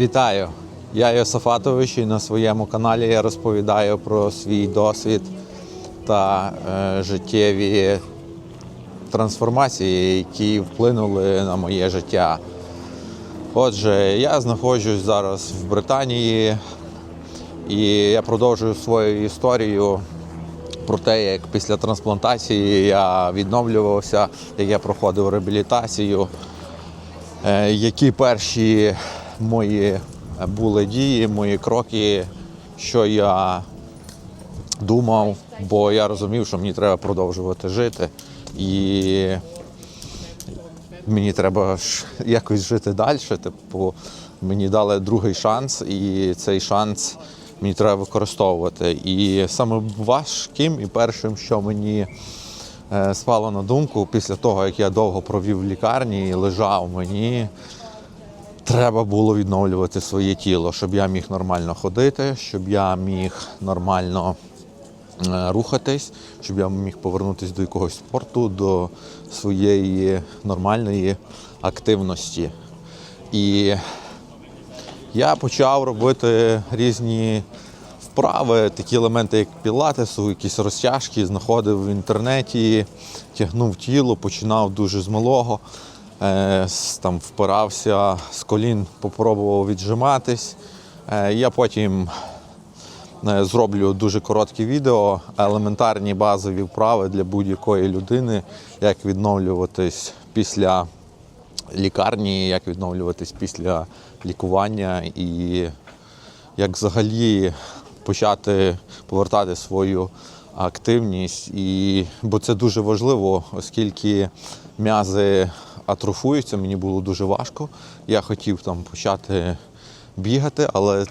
Вітаю! Я Йосафатович і на своєму каналі я розповідаю про свій досвід та е, життєві трансформації, які вплинули на моє життя. Отже, я знаходжусь зараз в Британії і я продовжую свою історію про те, як після трансплантації я відновлювався, як я проходив реабілітацію, Е, які перші мої були дії, мої кроки, що я думав, бо я розумів, що мені треба продовжувати жити. І мені треба якось жити далі. Типу, мені дали другий шанс, і цей шанс мені треба використовувати. І саме важким і першим, що мені е, спало на думку після того, як я довго провів в лікарні і лежав мені. Треба було відновлювати своє тіло, щоб я міг нормально ходити, щоб я міг нормально е, рухатись, щоб я міг повернутися до якогось спорту, до своєї нормальної активності. І я почав робити різні вправи, такі елементи, як пілатесу, якісь розтяжки, знаходив в інтернеті, тягнув тіло, починав дуже з малого. Е, Там впирався з колін, попробував віджиматись. Е, Я потім е, зроблю дуже коротке відео, елементарні базові вправи для будь-якої людини, як відновлюватись після лікарні, як відновлюватись після лікування і як взагалі почати повертати свою активність. І, бо це дуже важливо, оскільки м'язи атрофуються, мені було дуже важко. Я хотів там почати бігати, але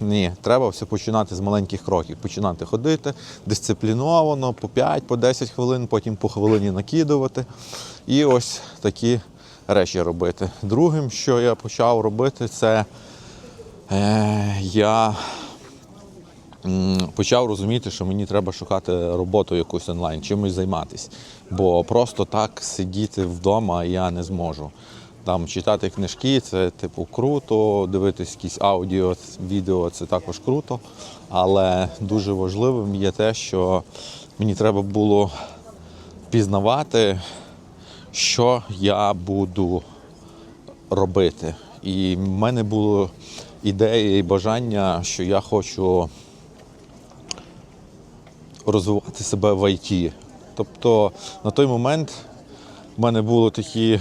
ні, треба все починати з маленьких кроків. Починати ходити дисципліновано, по 5, по 10 хвилин, потім по хвилині накидувати. І ось такі речі робити. Другим, що я почав робити, це е, я почав розуміти, що мені треба шукати роботу якусь онлайн, чимось займатися. Бо просто так сидіти вдома я не зможу. Там читати книжки це типу круто, дивитись якісь аудіо, відео це також круто. Але дуже важливим є те, що мені треба було пізнавати, що я буду робити. І в мене було ідея і бажання, що я хочу розвивати себе в ІТ. Тобто на той момент в мене були такі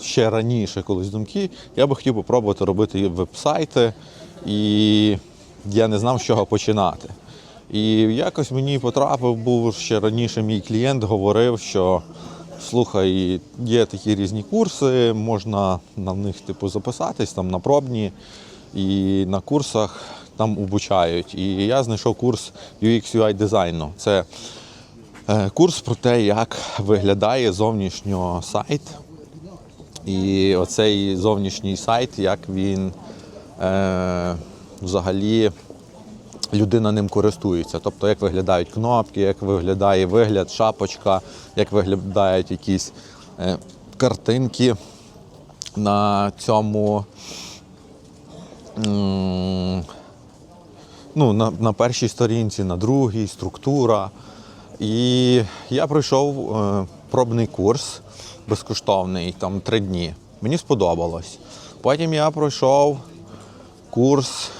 ще раніше колись думки, я би хотів попробувати робити веб-сайти, і я не знав, з чого починати. І якось мені потрапив, був ще раніше мій клієнт, говорив, що слухай, є такі різні курси, можна на них типу записатись там на пробні, і на курсах там обучають. І я знайшов курс UX UI дизайну. Це курс про те, як виглядає зовнішньо сайт. І оцей зовнішній сайт, як він е, взагалі людина ним користується. Тобто, як виглядають кнопки, як виглядає вигляд, шапочка, як виглядають якісь е, картинки на цьому. Ну, на, на першій сторінці, на другій, структура. І я пройшов е, пробний курс безкоштовний, там три дні. Мені сподобалось. Потім я пройшов курс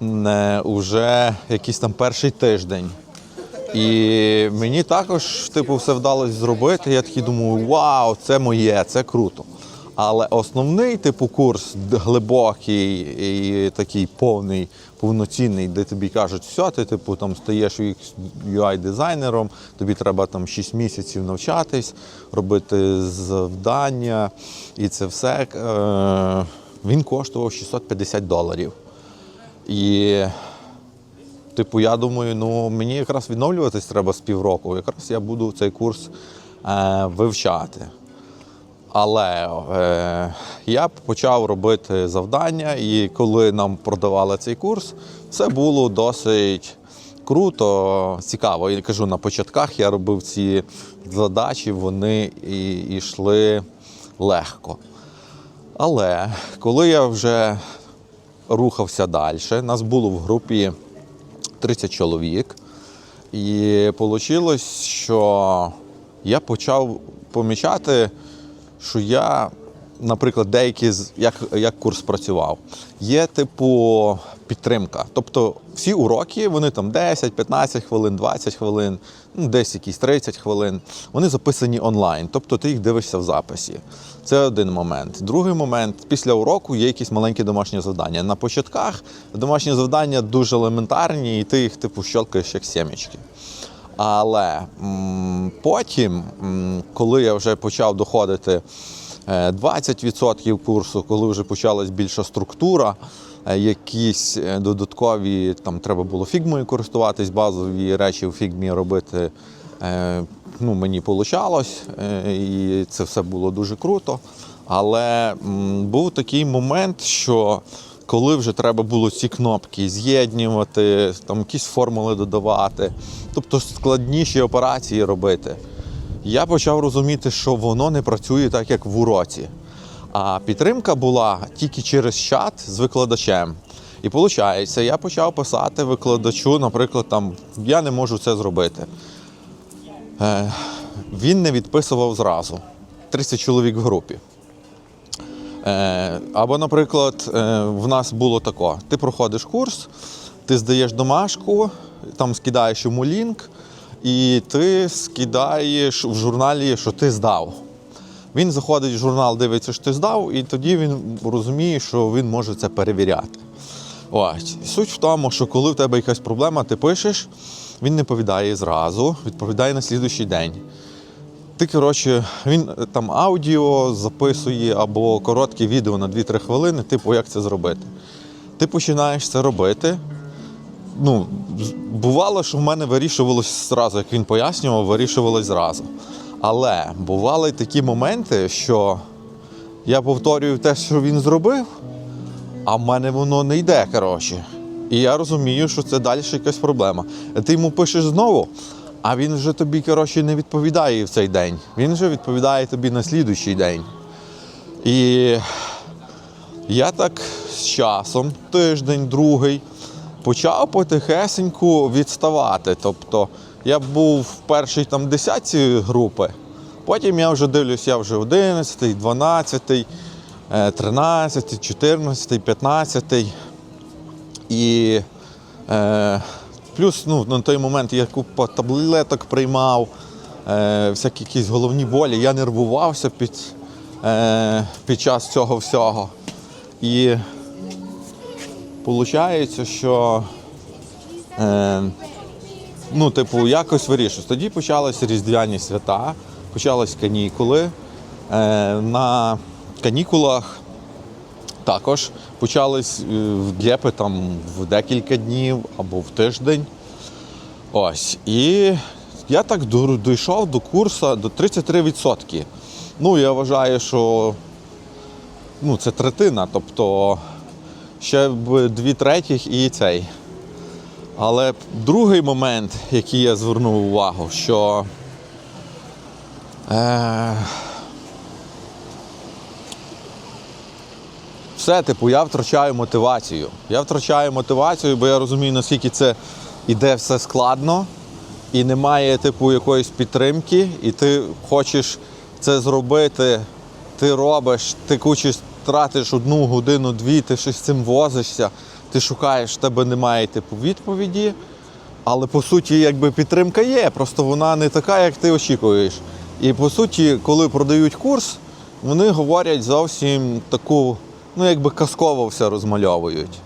не, уже якийсь там перший тиждень. І мені також типу, все вдалося зробити. Я такий думаю, вау, це моє, це круто. Але основний типу курс глибокий і такий повний, повноцінний, де тобі кажуть, все, ти типу там стаєш ui дизайнером тобі треба там 6 місяців навчатись, робити завдання і це все. Е, він коштував 650 доларів. І Типу, я думаю, ну мені якраз відновлюватись треба з півроку. Якраз я буду цей курс е, вивчати. Але е, я почав робити завдання, і коли нам продавали цей курс, це було досить круто, цікаво. Я кажу, на початках я робив ці задачі, вони і, йшли легко. Але коли я вже рухався далі, нас було в групі 30 чоловік, і вийшло, що я почав помічати, що я, наприклад, деякі як, як курс працював, є типу підтримка. Тобто всі уроки, вони там 10, 15 хвилин, 20 хвилин, ну, десь якісь 30 хвилин, вони записані онлайн, тобто ти їх дивишся в записі. Це один момент. Другий момент, після уроку є якісь маленькі домашні завдання. На початках домашні завдання дуже елементарні, і ти їх типу щелкаєш як сімечки. Але потім, коли я вже почав доходити е, 20% курсу, коли вже почалась більша структура, е, якісь е, додаткові, там треба було фігмою користуватись, базові речі в фігмі робити. е, Ну, мені вийшло, і це все було дуже круто. Але був такий момент, що коли вже треба було ці кнопки з'єднувати, там якісь формули додавати, тобто складніші операції робити, я почав розуміти, що воно не працює так, як в уроці. А підтримка була тільки через чат з викладачем. І виходить, я почав писати викладачу, наприклад, там я не можу це зробити. Е, він не відписував зразу. 30 чоловік в групі. Е, або, наприклад, е, в нас було тако: ти проходиш курс, ти здаєш домашку, там скидаєш йому лінк, і ти скидаєш в журналі, що ти здав. Він заходить в журнал, дивиться, що ти здав, і тоді він розуміє, що він може це перевіряти. Ось. Суть в тому, що коли в тебе якась проблема, ти пишеш, він не повідає зразу, відповідає на слідуючий день. Ти, коротше, він е, там аудіо записує або коротке відео на 2-3 хвилини, типу, як це зробити. Ти починаєш це робити. Ну, бувало, що в мене вирішувалось зразу, як він пояснював, вирішувалось зразу. Але бували такі моменти, що я повторюю те, що він зробив, а в мене воно не йде, коротше. І я розумію, що це далі якась проблема. Ти йому пишеш знову, а він вже тобі, коротше, не відповідає в цей день. Він вже відповідає тобі на слідуючий день. І я так з часом, тиждень, другий, почав потихесеньку відставати. Тобто я був в першій там десятці групи, потім я вже дивлюсь, я вже 11, 12, е, 13, 14, 15. І е, плюс ну, на той момент я купу таблеток приймав, е, всякі якісь головні болі. Я нервувався під, е, під час цього всього. І виходить, що е, ну, типу, якось вирішусь. Тоді почалися різдвяні свята, почались канікули. Е, на канікулах також почались е, гепи там в декілька днів або в тиждень. Ось. І я так дійшов до курсу до 33%. Ну, я вважаю, що ну, це третина, тобто ще б дві третіх і цей. Але другий момент, який я звернув увагу, що е, все, типу, я втрачаю мотивацію. Я втрачаю мотивацію, бо я розумію, наскільки це іде все складно, і немає, типу, якоїсь підтримки, і ти хочеш це зробити, ти робиш, ти кучиш, тратиш одну годину, дві, ти щось з цим возишся, ти шукаєш, в тебе немає типу, відповіді. Але по суті, якби підтримка є, просто вона не така, як ти очікуєш. І по суті, коли продають курс, вони говорять зовсім таку, ну якби казково все розмальовують.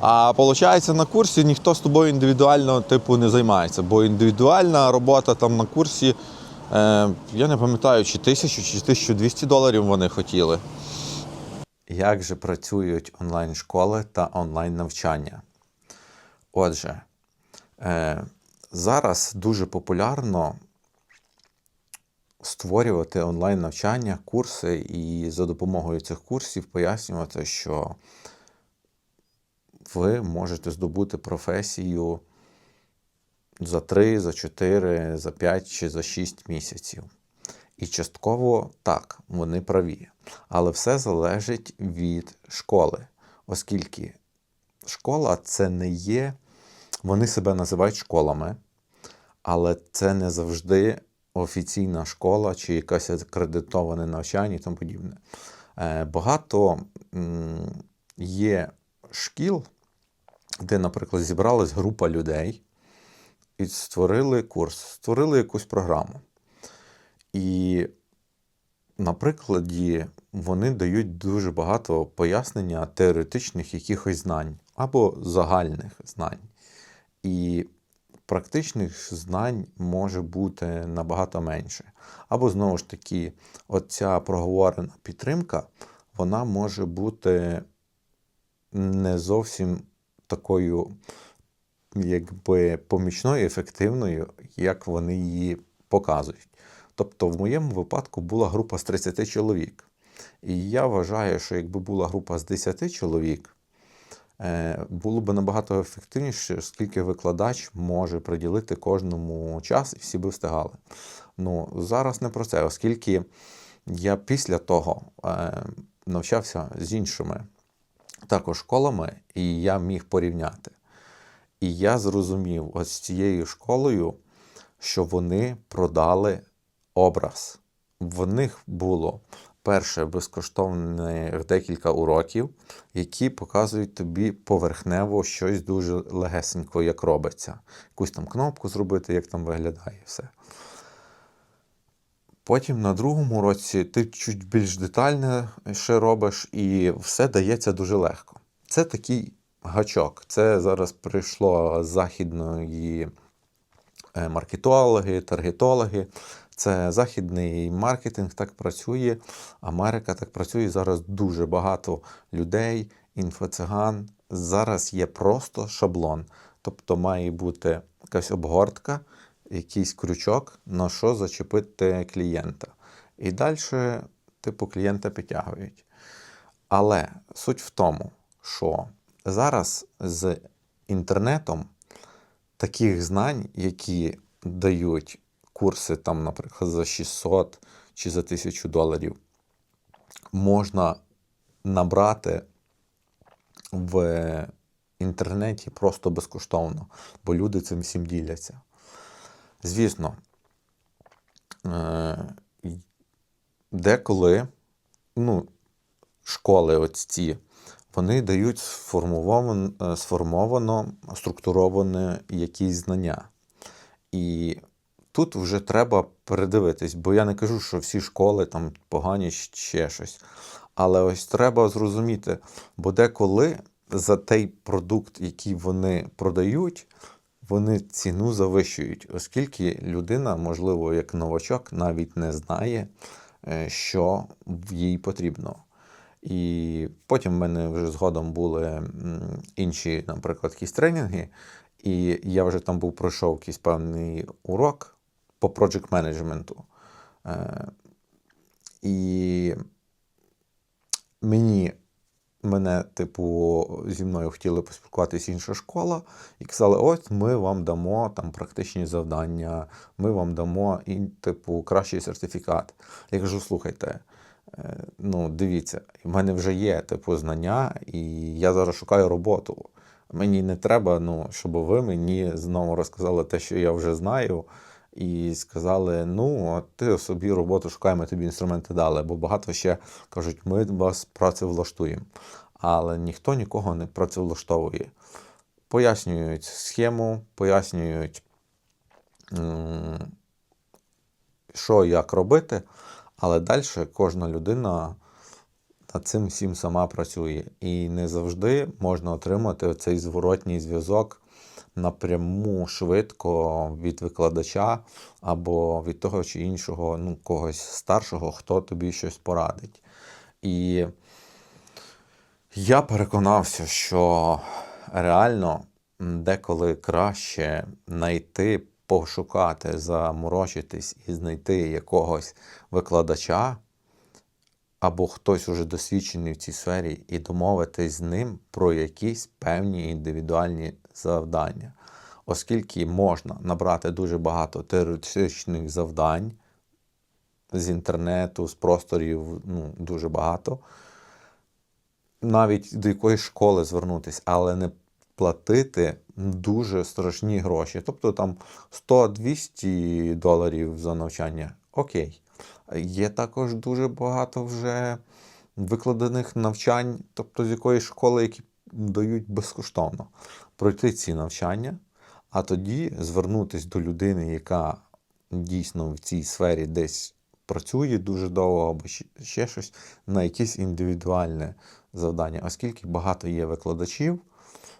А виходить, на курсі ніхто з тобою індивідуально типу не займається, бо індивідуальна робота там на курсі, е, я не пам'ятаю, чи тисячу, чи 1200 доларів вони хотіли. Як же працюють онлайн-школи та онлайн-навчання? Отже, е, зараз дуже популярно створювати онлайн-навчання, курси, і за допомогою цих курсів пояснювати, що ви можете здобути професію за 3, за 4, за 5 чи за 6 місяців. І частково так, вони праві. Але все залежить від школи, оскільки школа це не є, вони себе називають школами, але це не завжди офіційна школа чи якесь акредитоване навчання і тому подібне. Е, Багато є шкіл, де, наприклад, зібралась група людей і створили курс, створили якусь програму. І на прикладі вони дають дуже багато пояснення теоретичних якихось знань або загальних знань. І практичних знань може бути набагато менше. Або знову ж таки, оця проговорена підтримка, вона може бути не зовсім такою, якби помічною, ефективною, як вони її показують. Тобто, в моєму випадку була група з 30 чоловік. І я вважаю, що якби була група з 10 чоловік, було б набагато ефективніше, оскільки викладач може приділити кожному час і всі би встигали. Ну, зараз не про це, оскільки я після того е, навчався з іншими також школами, і я міг порівняти. І я зрозумів ось з цією школою, що вони продали образ. В них було перше безкоштовних декілька уроків, які показують тобі поверхнево щось дуже легесенько, як робиться. Якусь там кнопку зробити, як там виглядає все. Потім на другому році ти чуть більш детальне ще робиш, і все дається дуже легко. Це такий гачок. Це зараз прийшло з західної е, маркетологи, таргетологи. Це західний маркетинг так працює. Америка так працює. Зараз дуже багато людей, інфоциган. Зараз є просто шаблон. Тобто має бути якась обгортка, якийсь крючок, на що зачепити клієнта. І далі, типу, клієнта підтягують. Але суть в тому, що зараз з інтернетом таких знань, які дають курси, там, наприклад, за 600 чи за 1000 доларів, можна набрати в інтернеті просто безкоштовно, бо люди цим всім діляться. Звісно, е, деколи ну, школи ось ці, вони дають сформовано, сформовано структуровані якісь знання. І тут вже треба передивитись, бо я не кажу, що всі школи там погані ще щось. Але ось треба зрозуміти, бо деколи за той продукт, який вони продають, вони ціну завищують, оскільки людина, можливо, як новачок, навіть не знає, е, що їй потрібно. І потім в мене вже згодом були інші, наприклад, якісь тренінги, і я вже там був пройшов якийсь певний урок по project менеджменту. Е, І мені мене, типу, зі мною хотіли поспілкуватися інша школа, і казали: ось ми вам дамо там практичні завдання, ми вам дамо і, типу, кращий сертифікат. Я кажу, слухайте. е, Ну, дивіться, в мене вже є типу знання, і я зараз шукаю роботу. Мені не треба, ну, щоб ви мені знову розказали те, що я вже знаю, і сказали: ну, ти собі роботу шукай, ми тобі інструменти дали. Бо багато ще кажуть, ми вас працевлаштуємо. Але ніхто нікого не працевлаштовує. Пояснюють схему, пояснюють, що як робити, але далі кожна людина над цим всім сама працює. І не завжди можна отримати цей зворотній зв'язок напряму швидко від викладача або від того чи іншого, ну, когось старшого, хто тобі щось порадить. І я переконався, що реально деколи краще знайти, пошукати, заморочитись і знайти якогось викладача, або хтось уже досвідчений в цій сфері, і домовитись з ним про якісь певні індивідуальні завдання. Оскільки можна набрати дуже багато теоретичних завдань, з інтернету, з просторів ну, дуже багато. Навіть до якоїсь школи звернутися, але не платити дуже страшні гроші. Тобто там 100-200 доларів за навчання. Окей. Є також дуже багато вже викладених навчань, тобто з якоїсь школи, які дають безкоштовно пройти ці навчання, а тоді звернутися до людини, яка дійсно в цій сфері десь працює дуже довго або ще- щось, на якесь індивідуальне завдання, оскільки багато є викладачів,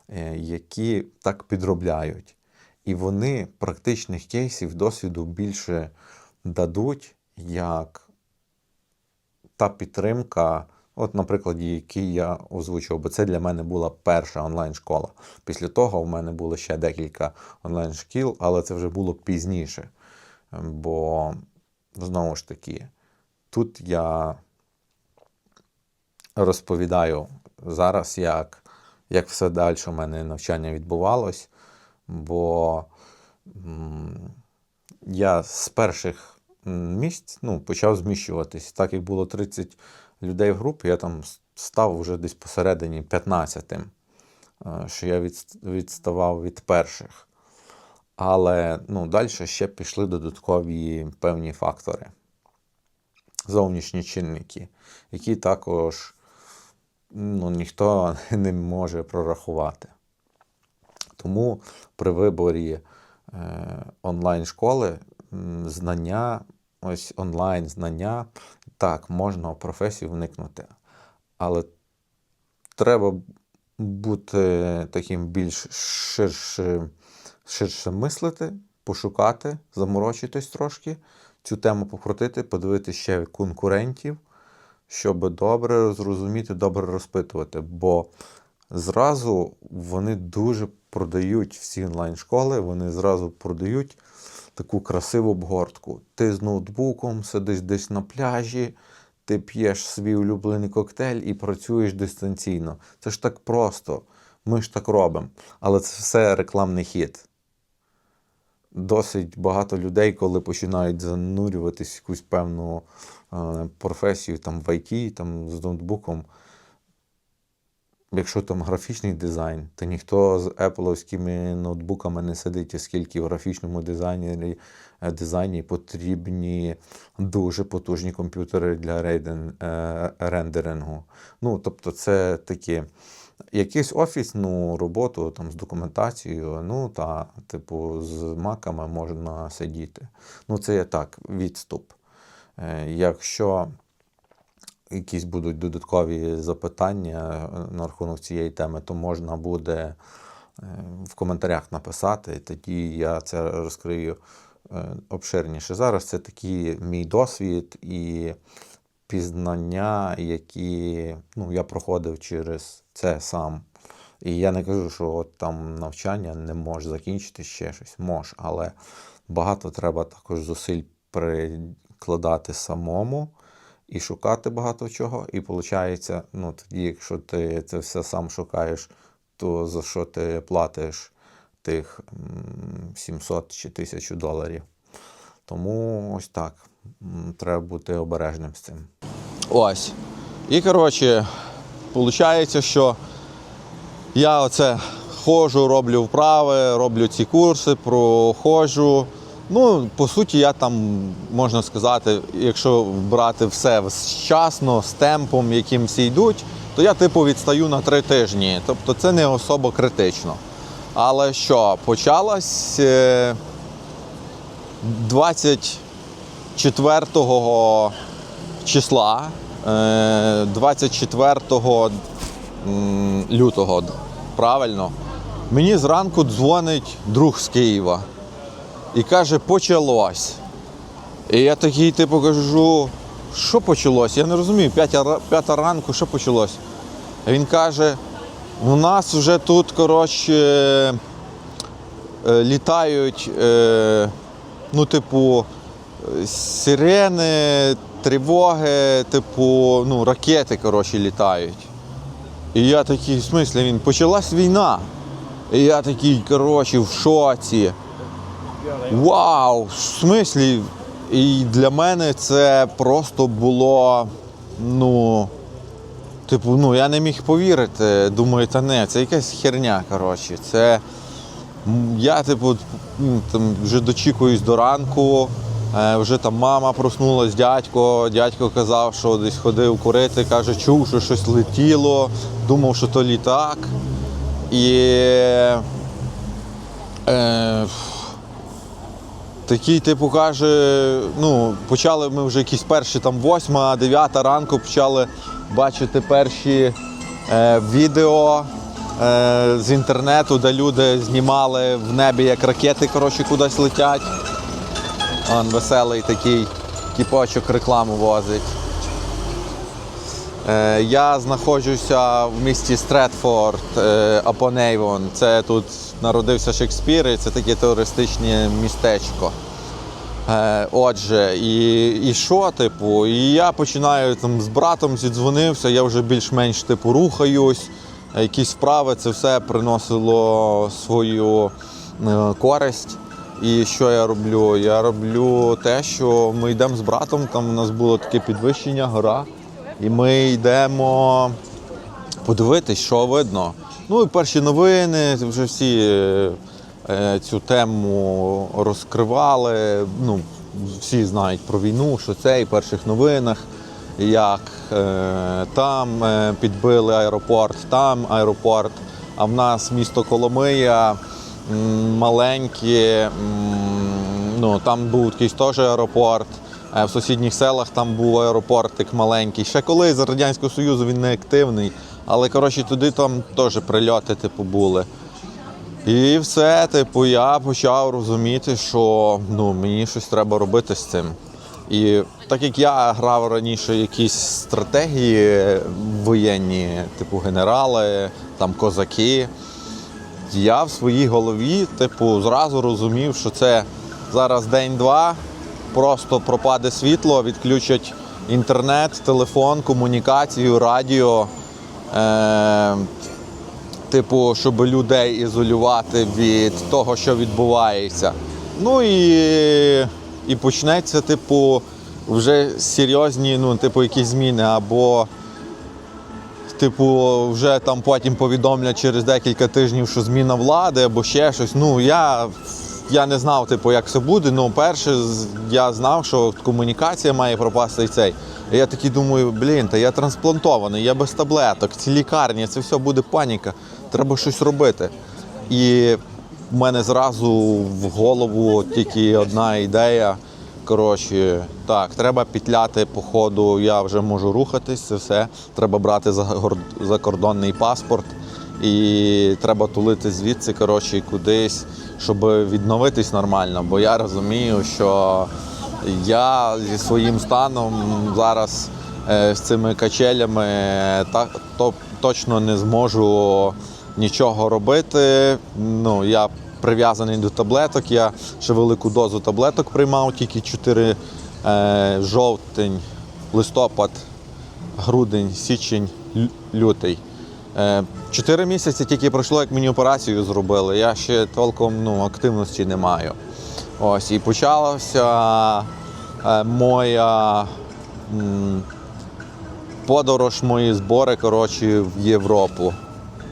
е, які так підробляють. І вони практичних кейсів досвіду більше дадуть, як та підтримка, от, на прикладі, який я озвучував, бо це для мене була перша онлайн-школа. Після того в мене було ще декілька онлайн-шкіл, але це вже було пізніше. Бо, знову ж таки, тут я розповідаю зараз, як, як все далі у мене навчання відбувалось, бо я з перших місць ну, почав зміщуватись. Так як було 30 людей в групі, я там став вже десь посередині 15-тим, е, що я відставав від перших. Але ну, далі ще пішли додаткові певні фактори, зовнішні чинники, які також ну, ніхто не може прорахувати. Тому при виборі е, онлайн-школи знання, ось онлайн знання, так, можна в професію вникнути, але треба бути таким більш ширшим, ширше мислити, пошукати, заморочитись трошки, цю тему покрутити, подивитися ще конкурентів, щоб добре зрозуміти, добре розпитувати. Бо зразу вони дуже продають всі онлайн-школи, вони зразу продають таку красиву обгортку. Ти з ноутбуком сидиш десь на пляжі, ти п'єш свій улюблений коктейль і працюєш дистанційно. Це ж так просто. Ми ж так робимо. Але це все рекламний хід. Досить багато людей, коли починають занурюватись в якусь певну е, професію там, в ІТ, там, з ноутбуком. Якщо там графічний дизайн, то ніхто з Apple ноутбуками не сидить, оскільки в графічному дизайнері, е, дизайні потрібні дуже потужні комп'ютери для рейден, е, рендерингу. Ну, тобто, це такі якусь офісну роботу там, з документацією, ну та, типу, з маками можна сидіти. Ну, це є так, відступ. Е, Якщо якісь будуть додаткові запитання е, на рахунок цієї теми, то можна буде е, в коментарях написати, тоді я це розкрию е, обширніше. Зараз це такий мій досвід і пізнання, які ну, я проходив через це сам. І я не кажу, що от там навчання не може закінчити ще щось, може, але багато треба також зусиль прикладати самому і шукати багато чого. І виходить, ну, тоді, якщо ти це все сам шукаєш, то за що ти платиш тих 700 чи 1000 доларів? Тому ось так. Треба бути обережним з цим. Ось. І коротше, виходить, що я оце ходжу, роблю вправи, роблю ці курси, проходжу. Ну, по суті, я там, можна сказати, якщо брати все вчасно, з темпом, яким всі йдуть, то я типу відстаю на три тижні. Тобто це не особо критично. Але що, почалась е, 24 числа, е, 24 лютого, правильно, мені зранку дзвонить друг з Києва і каже, почалось. І я такий, типу, кажу, що почалось? Я не розумію, п'ята, ранку, що почалось? А він каже, у нас вже тут, коротше, е, літають, е, ну, типу, сирени, тривоги, типу, ну, ракети, коротше, літають. І я такий, в смислі, він, почалась війна. І я такий, коротше, в шоці. Вау! В смислі? І для мене це просто було, ну, типу, ну, я не міг повірити. Думаю, та не, це якась херня, коротше. Це я, типу, там, вже дочікуюсь до ранку. е, Вже там мама проснулась, дядько. Дядько казав, що десь ходив курити, каже, чув, що щось летіло, думав, що то літак. І е, Такий, типу, каже, ну, почали ми вже якісь перші там 8, 9 ранку почали бачити перші е, відео е, з інтернету, де люди знімали в небі, як ракети коротше, кудись летять. Он веселий такий кіпочок рекламу возить. Е, Я знаходжуся в місті Стретфорд е, Апон-Ейвон. Це тут народився Шекспір, і це таке туристичне містечко. Е, Отже, і, і що, типу, і я починаю там з братом зідзвонився, я вже більш-менш типу рухаюсь, якісь вправи, це все приносило свою користь. І що я роблю? Я роблю те, що ми йдемо з братом, там у нас було таке підвищення, гора, і ми йдемо подивитись, що видно. Ну і перші новини, вже всі е, цю тему розкривали. Ну, всі знають про війну, що це і перших новинах, як е, там е, підбили аеропорт, там аеропорт. А в нас місто Коломия м, маленьке, ну, там був якийсь теж аеропорт. Е, В сусідніх селах там був аеропортик маленький. Ще коли з Радянського Союзу він не активний, але коротше туди там теж прильоти типу, були. І все, типу, я почав розуміти, що ну, мені щось треба робити з цим. І так як я грав раніше якісь стратегії воєнні, типу генерали, там козаки, я в своїй голові, типу, зразу розумів, що це зараз день-два, просто пропаде світло, відключать інтернет, телефон, комунікацію, радіо. Е- типу, щоб людей ізолювати від того, що відбувається. Ну і, і почнеться, типу, вже серйозні, ну, типу, якісь зміни, або Типу, вже там потім повідомлять через декілька тижнів, що зміна влади або ще щось. Ну я, я не знав, типу, як це буде. Ну, перше, я знав, що комунікація має пропасти і цей. Я такий думаю, блін, та я трансплантований, я без таблеток, ці лікарні, це все буде паніка. Треба щось робити. І в мене зразу в голову тільки одна ідея. Коротше, так, треба петляти по ходу, я вже можу рухатись, це все. Треба брати закордонний паспорт і треба тулити звідси, коротше, кудись, щоб відновитись нормально. Бо я розумію, що я зі своїм станом зараз е, з цими качелями так, то, точно не зможу нічого робити. Ну, я прив'язаний до таблеток. Я ще велику дозу таблеток приймав, тільки 4 е, жовтень, листопад, грудень, січень, лютий. Е, Чотири місяці тільки пройшло, як мені операцію зробили. Я ще толком ну, активності не маю. Ось, і почалася е, моя подорож, мої збори коротше, в Європу.